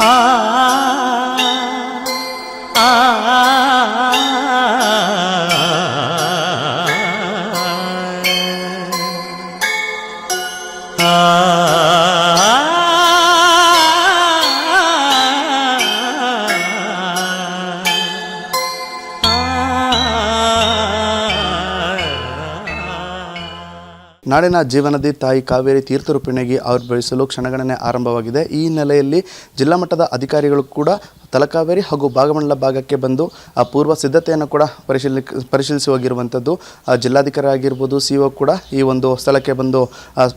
ಆ ನಾಡಿನ ಜೀವನದಿ ತಾಯಿ ಕಾವೇರಿ ತೀರ್ಥರೂಪಿಣಿಗೆ ಆವಿರ್ಭವಿಸಲು ಕ್ಷಣಗಣನೆ ಆರಂಭವಾಗಿದೆ. ಈ ಹಿನ್ನೆಲೆಯಲ್ಲಿ ಜಿಲ್ಲಾ ಮಟ್ಟದ ಅಧಿಕಾರಿಗಳು ಕೂಡ ತಲಕಾವೇರಿ ಹಾಗೂ ಭಾಗಮಂಡಲ ಭಾಗಕ್ಕೆ ಬಂದು ಆ ಪೂರ್ವ ಸಿದ್ಧತೆಯನ್ನು ಕೂಡ ಪರಿಶೀಲಿ, ಪರಿಶೀಲಿಸಿ ಹೋಗಿರುವಂಥದ್ದು. ಜಿಲ್ಲಾಧಿಕಾರಿ ಆಗಿರ್ಬೋದು ಸಿ ಒ ಕೂಡ ಈ ಒಂದು ಸ್ಥಳಕ್ಕೆ ಬಂದು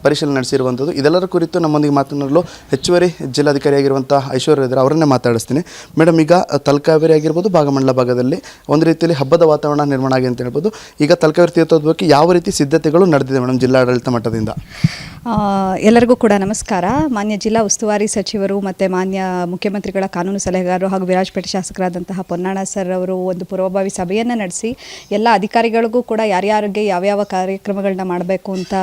ಪರಿಶೀಲನೆ ನಡೆಸಿರುವಂಥದ್ದು. ಇದೆಲ್ಲರ ಕುರಿತು ನಮ್ಮೊಂದಿಗೆ ಮಾತನಾಡಲು ಹೆಚ್ಚುವರಿ ಜಿಲ್ಲಾಧಿಕಾರಿ ಆಗಿರುವಂಥ ಐಶ್ವರ್ಯ ಇದ್ದಾರೆ ಅವರನ್ನೇ ಮಾತಾಡಿಸ್ತೀನಿ. ಮೇಡಮ್ ಈಗ ತಲಕಾವೇರಿ ಆಗಿರ್ಬೋದು, ಭಾಗಮಂಡಲ ಭಾಗದಲ್ಲಿ ಒಂದು ರೀತಿಯಲ್ಲಿ ಹಬ್ಬದ ವಾತಾವರಣ ನಿರ್ಮಾಣ ಆಗಿದೆ ಅಂತ ಹೇಳ್ಬೋದು. ಈಗ ತಲಕಾವೇರಿ ತೀರ್ಥೋದ್ಭವಕ್ಕೆ ಯಾವ ರೀತಿ ಸಿದ್ಧತೆಗಳು ನಡೆದಿದೆ ಮೇಡಮ್ ಜಿಲ್ಲಾಡಳಿತ ಮಟ್ಟದಿಂದ? ಎಲ್ಲರಿಗೂ ಕೂಡ ನಮಸ್ಕಾರ. ಮಾನ್ಯ ಜಿಲ್ಲಾ ಉಸ್ತುವಾರಿ ಸಚಿವರು ಮತ್ತು ಮಾನ್ಯ ಮುಖ್ಯಮಂತ್ರಿಗಳ ಕಾನೂನು ಸಲಹೆಗಾರರು ಹಾಗೂ ವಿರಾಜಪೇಟೆ ಶಾಸಕರಾದಂತಹ ಪೊನ್ನಾಣ ಸರ್ ಅವರು ಒಂದು ಪೂರ್ವಭಾವಿ ಸಭೆಯನ್ನು ನಡೆಸಿ, ಎಲ್ಲ ಅಧಿಕಾರಿಗಳಿಗೂ ಕೂಡ ಯಾರ್ಯಾರಿಗೆ ಯಾವ್ಯಾವ ಕಾರ್ಯಕ್ರಮಗಳನ್ನ ಮಾಡಬೇಕು ಅಂತ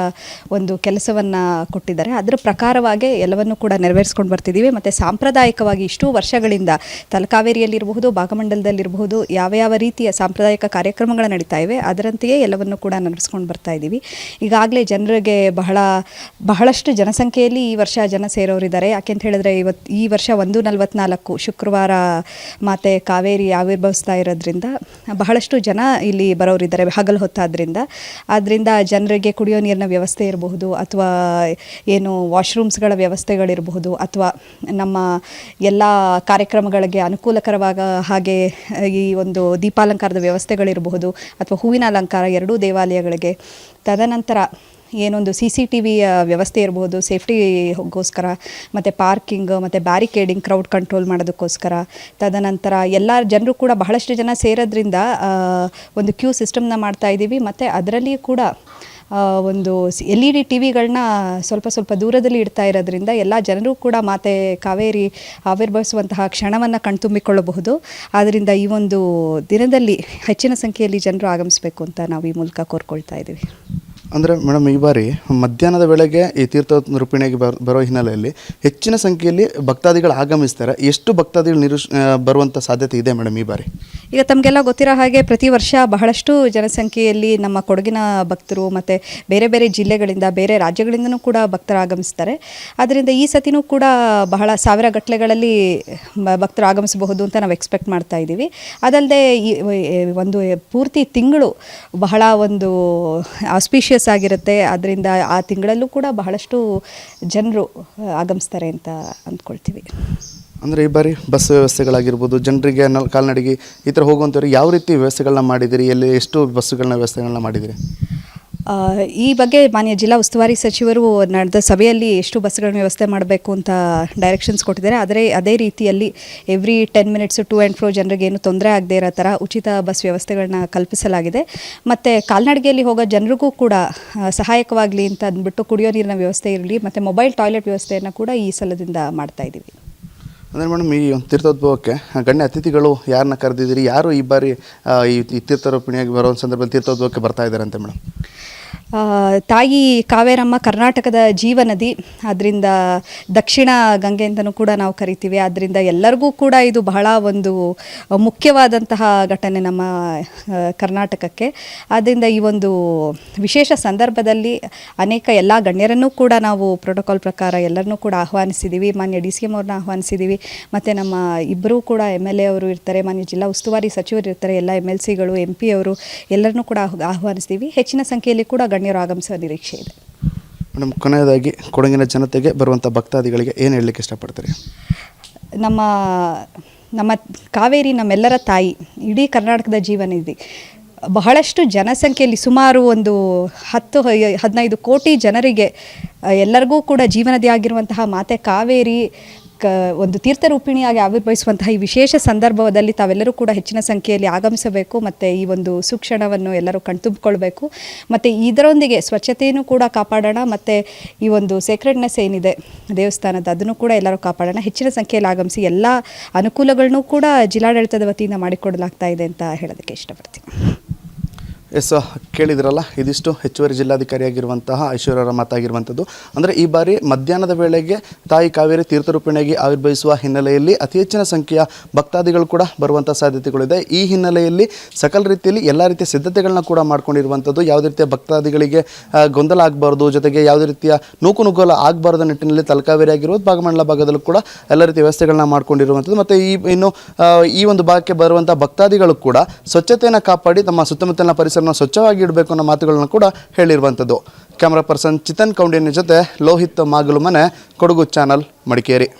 ಒಂದು ಕೆಲಸವನ್ನು ಕೊಟ್ಟಿದ್ದಾರೆ. ಅದರ ಪ್ರಕಾರವಾಗಿ ಎಲ್ಲವನ್ನು ಕೂಡ ನೆರವೇರಿಸ್ಕೊಂಡು ಬರ್ತಿದ್ದೀವಿ. ಮತ್ತು ಸಾಂಪ್ರದಾಯಿಕವಾಗಿ ಇಷ್ಟು ವರ್ಷಗಳಿಂದ ತಲಕಾವೇರಿಯಲ್ಲಿರಬಹುದು, ಭಾಗಮಂಡಲದಲ್ಲಿರಬಹುದು ಯಾವ ಯಾವ ರೀತಿಯ ಸಾಂಪ್ರದಾಯಿಕ ಕಾರ್ಯಕ್ರಮಗಳು ನಡೀತಾ ಇವೆ ಅದರಂತೆಯೇ ಎಲ್ಲವನ್ನು ಕೂಡ ನಡೆಸ್ಕೊಂಡು ಬರ್ತಾ ಇದ್ದೀವಿ. ಈಗಾಗಲೇ ಜನರಿಗೆ ಬಹಳ ಬಹಳಷ್ಟು ಜನಸಂಖ್ಯೆಯಲ್ಲಿ ಈ ವರ್ಷ ಜನ ಸೇರೋರಿದ್ದಾರೆ. ಯಾಕೆಂತ ಹೇಳಿದ್ರೆ ಇವತ್ತು ಈ ವರ್ಷ ಒಂದು ನಲವತ್ನಾಲ್ಕು ಶುಕ್ರವಾರ ಮಾತೆ ಕಾವೇರಿ ಆವಿರ್ಭವಿಸ್ತಾ ಇರೋದ್ರಿಂದ ಬಹಳಷ್ಟು ಜನ ಇಲ್ಲಿ ಬರೋರಿದ್ದಾರೆ ಹಗಲು ಹೊತ್ತಾದ್ರಿಂದ. ಆದ್ದರಿಂದ ಜನರಿಗೆ ಕುಡಿಯೋ ನೀರಿನ ವ್ಯವಸ್ಥೆ ಇರಬಹುದು ಅಥವಾ ಏನು ವಾಶ್ರೂಮ್ಸ್ಗಳ ವ್ಯವಸ್ಥೆಗಳಿರಬಹುದು ಅಥವಾ ನಮ್ಮ ಎಲ್ಲ ಕಾರ್ಯಕ್ರಮಗಳಿಗೆ ಅನುಕೂಲಕರವಾಗ ಹಾಗೆ ಈ ಒಂದು ದೀಪಾಲಂಕಾರದ ವ್ಯವಸ್ಥೆಗಳಿರಬಹುದು ಅಥವಾ ಹೂವಿನ ಅಲಂಕಾರ ಎರಡೂ ದೇವಾಲಯಗಳಿಗೆ. ತದನಂತರ ಏನೊಂದು ಸಿ ಸಿ ಟಿ ವಿಯ ವ್ಯವಸ್ಥೆ ಇರ್ಬೋದು ಸೇಫ್ಟಿಗೋಸ್ಕರ ಮತ್ತು ಪಾರ್ಕಿಂಗ್ ಮತ್ತು ಬ್ಯಾರಿಕೇಡಿಂಗ್ ಕ್ರೌಡ್ ಕಂಟ್ರೋಲ್ ಮಾಡೋದಕ್ಕೋಸ್ಕರ. ತದನಂತರ ಎಲ್ಲ ಜನರು ಕೂಡ ಬಹಳಷ್ಟು ಜನ ಸೇರೋದ್ರಿಂದ ಒಂದು ಕ್ಯೂ ಸಿಸ್ಟಮ್ನ ಮಾಡ್ತಾ ಇದ್ದೀವಿ. ಮತ್ತು ಅದರಲ್ಲಿಯೂ ಕೂಡ ಒಂದು ಎಲ್ ಇ ಡಿ ಟಿ ವಿಗಳನ್ನ ಸ್ವಲ್ಪ ಸ್ವಲ್ಪ ದೂರದಲ್ಲಿ ಇಡ್ತಾ ಇರೋದ್ರಿಂದ ಎಲ್ಲ ಜನರು ಕೂಡ ಮಾತೆ ಕಾವೇರಿ ಆವಿರ್ಭವಿಸುವಂತಹ ಕ್ಷಣವನ್ನು ಕಣ್ತುಂಬಿಕೊಳ್ಳಬಹುದು. ಆದ್ದರಿಂದ ಈ ಒಂದು ದಿನದಲ್ಲಿ ಹೆಚ್ಚಿನ ಸಂಖ್ಯೆಯಲ್ಲಿ ಜನರು ಆಗಮಿಸಬೇಕು ಅಂತ ನಾವು ಈ ಮೂಲಕ ಕೋರ್ಕೊಳ್ತಾ ಇದ್ದೀವಿ. ಅಂದರೆ ಮೇಡಮ್, ಈ ಬಾರಿ ಮಧ್ಯಾಹ್ನದ ವೇಳೆಗೆ ಈ ತೀರ್ಥ ರೂಪಿಣಿಗೆ ಬರ್, ಬರೋ ಹಿನ್ನೆಲೆಯಲ್ಲಿ ಹೆಚ್ಚಿನ ಸಂಖ್ಯೆಯಲ್ಲಿ ಭಕ್ತಾದಿಗಳು ಆಗಮಿಸ್ತಾರೆ. ಎಷ್ಟು ಭಕ್ತಾದಿಗಳು ನಿರು ಬರುವಂಥ ಸಾಧ್ಯತೆ ಇದೆ ಮೇಡಮ್ ಈ ಬಾರಿ? ಈಗ ತಮಗೆಲ್ಲ ಗೊತ್ತಿರೋ ಹಾಗೆ ಪ್ರತಿ ವರ್ಷ ಬಹಳಷ್ಟು ಜನಸಂಖ್ಯೆಯಲ್ಲಿ ನಮ್ಮ ಕೊಡಗಿನ ಭಕ್ತರು ಮತ್ತು ಬೇರೆ ಬೇರೆ ಜಿಲ್ಲೆಗಳಿಂದ, ಬೇರೆ ರಾಜ್ಯಗಳಿಂದನೂ ಕೂಡ ಭಕ್ತರು ಆಗಮಿಸ್ತಾರೆ ಆದ್ದರಿಂದ ಈ ಸತಿನೂ ಕೂಡ ಬಹಳ ಸಾವಿರ ಗಟ್ಟಲೆಗಳಲ್ಲಿ ಭಕ್ತರು ಆಗಮಿಸಬಹುದು ಅಂತ ನಾವು ಎಕ್ಸ್ಪೆಕ್ಟ್ ಮಾಡ್ತಾ ಇದ್ದೀವಿ. ಅದಲ್ಲದೆ ಈ ಒಂದು ಪೂರ್ತಿ ತಿಂಗಳು ಬಹಳ ಒಂದು ಆಸ್ಪೀಷಿಯಸ್ ಆಗಿರುತ್ತೆ. ಅದರಿಂದ ಆ ತಿಂಗಳಲ್ಲೂ ಕೂಡ ಬಹಳಷ್ಟು ಜನರು ಆಗಮಿಸ್ತಾರೆ ಅಂತ ಅಂದ್ಕೊಳ್ತೀವಿ. ಅಂದರೆ ಈ ಬಾರಿ ಬಸ್ ವ್ಯವಸ್ಥೆಗಳಾಗಿರ್ಬೋದು, ಜನರಿಗೆ ನಲ್, ಕಾಲ್ನಡಿಗೆ ಈ ಥರ ಹೋಗುವಂಥವ್ರಿಗೆ ಯಾವ ರೀತಿ ವ್ಯವಸ್ಥೆಗಳನ್ನ ಮಾಡಿದಿರಿ? ಎಲ್ಲಿ ಎಷ್ಟು ಬಸ್ಸುಗಳನ್ನ ವ್ಯವಸ್ಥೆಗಳನ್ನ ಮಾಡಿದಿರಿ? ಈ ಬಗ್ಗೆ ಮಾನ್ಯ ಜಿಲ್ಲಾ ಉಸ್ತುವಾರಿ ಸಚಿವರು ನಡೆದ ಸಭೆಯಲ್ಲಿ ಎಷ್ಟು ಬಸ್ಗಳನ್ನು ವ್ಯವಸ್ಥೆ ಮಾಡಬೇಕು ಅಂತ ಡೈರೆಕ್ಷನ್ಸ್ ಕೊಟ್ಟಿದ್ದಾರೆ. ಆದರೆ ಅದೇ ರೀತಿಯಲ್ಲಿ every ten minutes to and fro ಜನರಿಗೆ ಏನು ತೊಂದರೆ ಆಗದೇ ಇರೋ ಥರ ಉಚಿತ ಬಸ್ ವ್ಯವಸ್ಥೆಗಳನ್ನ ಕಲ್ಪಿಸಲಾಗಿದೆ. ಮತ್ತು ಕಾಲ್ನಡಿಗೆಯಲ್ಲಿ ಹೋಗೋ ಜನರಿಗೂ ಕೂಡ ಸಹಾಯಕವಾಗಲಿ ಅಂತ ಅಂದ್ಬಿಟ್ಟು ಕುಡಿಯೋ ನೀರಿನ ವ್ಯವಸ್ಥೆ ಇರಲಿ, ಮತ್ತು ಮೊಬೈಲ್ ಟಾಯ್ಲೆಟ್ ವ್ಯವಸ್ಥೆಯನ್ನು ಕೂಡ ಈ ಸಲದಿಂದ ಮಾಡ್ತಾ ಇದ್ದೀವಿ. ಅಂದರೆ ಮೇಡಮ್, ಈ ತೀರ್ಥೋದ್ಭವಕ್ಕೆ ಗಣ್ಯ ಅತಿಥಿಗಳು ಯಾರನ್ನ ಕರೆದಿದ್ದೀರಿ? ಯಾರು ಈ ಬಾರಿ ಈ ತೀರ್ಥರೂಪಿಣಿಯಾಗಿ ಬರೋ ಸಂದರ್ಭದಲ್ಲಿ ತೀರ್ಥೋದ್ಭವಕ್ಕೆ ಬರ್ತಾ ಇದ್ದಾರೆ ಅಂತ ಮೇಡಮ್? ತಾಯಿ ಕಾವೇರಮ್ಮ ಕರ್ನಾಟಕದ ಜೀವನದಿ ಅದರಿಂದ ದಕ್ಷಿಣ ಗಂಗೆ ಅಂತಲೂ ಕೂಡ ನಾವು ಕರಿತೀವಿ. ಅದರಿಂದ ಎಲ್ಲರಿಗೂ ಕೂಡ ಇದು ಬಹಳ ಒಂದು ಮುಖ್ಯವಾದಂತಹ ಘಟನೆ ನಮ್ಮ ಕರ್ನಾಟಕಕ್ಕೆ. ಆದ್ದರಿಂದ ಈ ಒಂದು ವಿಶೇಷ ಸಂದರ್ಭದಲ್ಲಿ ಅನೇಕ ಎಲ್ಲ ಗಣ್ಯರನ್ನೂ ಕೂಡ ನಾವು ಪ್ರೋಟೋಕಾಲ್ ಪ್ರಕಾರ ಎಲ್ಲರನ್ನೂ ಕೂಡ ಆಹ್ವಾನಿಸಿದ್ದೀವಿ ಮಾನ್ಯ ಡಿ ಸಿ ಎಂ ಅವ್ರನ್ನ ಆಹ್ವಾನಿಸಿದ್ದೀವಿ ಮತ್ತು ನಮ್ಮ ಇಬ್ಬರೂ ಕೂಡ ಎಂ ಎಲ್ ಎ ಅವರು ಇರ್ತಾರೆ, ಮಾನ್ಯ ಜಿಲ್ಲಾ ಉಸ್ತುವಾರಿ ಸಚಿವರು ಇರ್ತಾರೆ, ಎಲ್ಲ ಎಂ ಎಲ್ ಸಿಗಳು, ಎಂ ಪಿ ಅವರು ಎಲ್ಲರನ್ನೂ ಕೂಡ ಆಹ್- ಆಹ್ವಾನಿಸ್ತೀವಿ ಹೆಚ್ಚಿನ ಸಂಖ್ಯೆಯಲ್ಲಿ ಕೂಡ ಗಣ್ಯರು ಆಗಮಿಸುವ ನಿರೀಕ್ಷೆ ಇದೆ. ಮೇಡಮ್ ಕೊನೆಯದಾಗಿ ಕೊಡಗಿನ ಜನತೆಗೆ ಬರುವಂಥ ಭಕ್ತಾದಿಗಳಿಗೆ ಏನು ಹೇಳಲಿಕ್ಕೆ ಇಷ್ಟಪಡ್ತೀರಿ? ನಮ್ಮ ನಮ್ಮ ಕಾವೇರಿ ನಮ್ಮೆಲ್ಲರ ತಾಯಿ ಇಡೀ ಕರ್ನಾಟಕದ ಜೀವನ ಇದೆ. ಬಹಳಷ್ಟು ಜನಸಂಖ್ಯೆಯಲ್ಲಿ ಸುಮಾರು ಒಂದು ಹತ್ತು ಹದಿನೈದು ಕೋಟಿ ಜನರಿಗೆ ಎಲ್ಲರಿಗೂ ಕೂಡ ಜೀವನದಿ ಆಗಿರುವಂತಹ ಮಾತೆ ಕಾವೇರಿ ಕ, ಒಂದು ತೀರ್ಥರೂಪಿಣಿಯಾಗಿ ಆವಿರ್ಭವಿಸುವಂತಹ ಈ ವಿಶೇಷ ಸಂದರ್ಭದಲ್ಲಿ ತಾವೆಲ್ಲರೂ ಕೂಡ ಹೆಚ್ಚಿನ ಸಂಖ್ಯೆಯಲ್ಲಿ ಆಗಮಿಸಬೇಕು ಮತ್ತು ಈ ಒಂದು ಸುಕ್ಷಣವನ್ನು ಎಲ್ಲರೂ ಕಣ್ತುಂಬಿಕೊಳ್ಬೇಕು. ಮತ್ತು ಇದರೊಂದಿಗೆ ಸ್ವಚ್ಛತೆಯನ್ನು ಕೂಡ ಕಾಪಾಡೋಣ, ಮತ್ತು ಈ ಒಂದು ಸೇಕ್ರೆಡ್ನೆಸ್ ಏನಿದೆ ದೇವಸ್ಥಾನದ ಅದನ್ನು ಕೂಡ ಎಲ್ಲರೂ ಕಾಪಾಡೋಣ. ಹೆಚ್ಚಿನ ಸಂಖ್ಯೆಯಲ್ಲಿ ಆಗಮಿಸಿ ಎಲ್ಲ ಅನುಕೂಲಗಳನ್ನೂ ಕೂಡ ಜಿಲ್ಲಾಡಳಿತದ ವತಿಯಿಂದ ಮಾಡಿಕೊಡಲಾಗ್ತಾ ಇದೆ ಅಂತ ಹೇಳೋದಕ್ಕೆ ಇಷ್ಟಪಡ್ತೀನಿ. ಎಸ್ ಕೇಳಿದ್ರಲ್ಲ, ಇದಿಷ್ಟು ಹೆಚ್ಚುವರಿ ಜಿಲ್ಲಾಧಿಕಾರಿಯಾಗಿರುವಂತಹ ಐಶ್ವರ್ಯರ ಮಾತಾಗಿರುವಂಥದ್ದು. ಅಂದರೆ ಈ ಬಾರಿ ಮಧ್ಯಾಹ್ನದ ವೇಳೆಗೆ ತಾಯಿ ಕಾವೇರಿ ತೀರ್ಥರೂಪಿಣಿಯಾಗಿ ಆವಿರ್ಭವಿಸುವ ಹಿನ್ನೆಲೆಯಲ್ಲಿ ಅತಿ ಹೆಚ್ಚಿನ ಸಂಖ್ಯೆಯ ಭಕ್ತಾದಿಗಳು ಕೂಡ ಬರುವಂಥ ಸಾಧ್ಯತೆಗಳಿದೆ. ಈ ಹಿನ್ನೆಲೆಯಲ್ಲಿ ಸಕಲ ರೀತಿಯಲ್ಲಿ ಎಲ್ಲ ರೀತಿಯ ಸಿದ್ಧತೆಗಳನ್ನ ಕೂಡ ಮಾಡ್ಕೊಂಡಿರುವಂಥದ್ದು. ಯಾವುದೇ ರೀತಿಯ ಭಕ್ತಾದಿಗಳಿಗೆ ಗೊಂದಲ ಆಗಬಾರ್ದು, ಜೊತೆಗೆ ಯಾವುದೇ ರೀತಿಯ ನೂಕು ನುಗ್ಗೋಲ ಆಗಬಾರ್ದ ನಿಟ್ಟಿನಲ್ಲಿ ತಲಕಾವೇರಿ ಆಗಿರುವುದು ಭಾಗಮಂಡಲ ಭಾಗದಲ್ಲೂ ಕೂಡ ಎಲ್ಲ ರೀತಿಯ ವ್ಯವಸ್ಥೆಗಳನ್ನ ಮಾಡ್ಕೊಂಡಿರುವಂಥದ್ದು. ಮತ್ತು ಈ, ಇನ್ನು ಈ ಒಂದು ಭಾಗಕ್ಕೆ ಬರುವಂಥ ಭಕ್ತಾದಿಗಳು ಕೂಡ ಸ್ವಚ್ಛತೆಯನ್ನು ಕಾಪಾಡಿ ತಮ್ಮ ಸುತ್ತಮುತ್ತಲಿನ ಪರಿಸರನ ಸ್ವಚ್ಛವಾಗಿ ಇಡಬೇಕು ಅನ್ನೋ ಮಾತುಗಳನ್ನು ಕೂಡ ಹೇಳಿರುವಂಥದ್ದು. ಕ್ಯಾಮ್ರಾ ಪರ್ಸನ್ ಚಿತನ್ ಕೌಂಡಿನ ಜೊತೆ ಲೋಹಿತ್ ಮಾಗಲು ಮನೆ ಕೊಡಗು ಚಾನಲ್ ಮಡಿಕೇರಿ.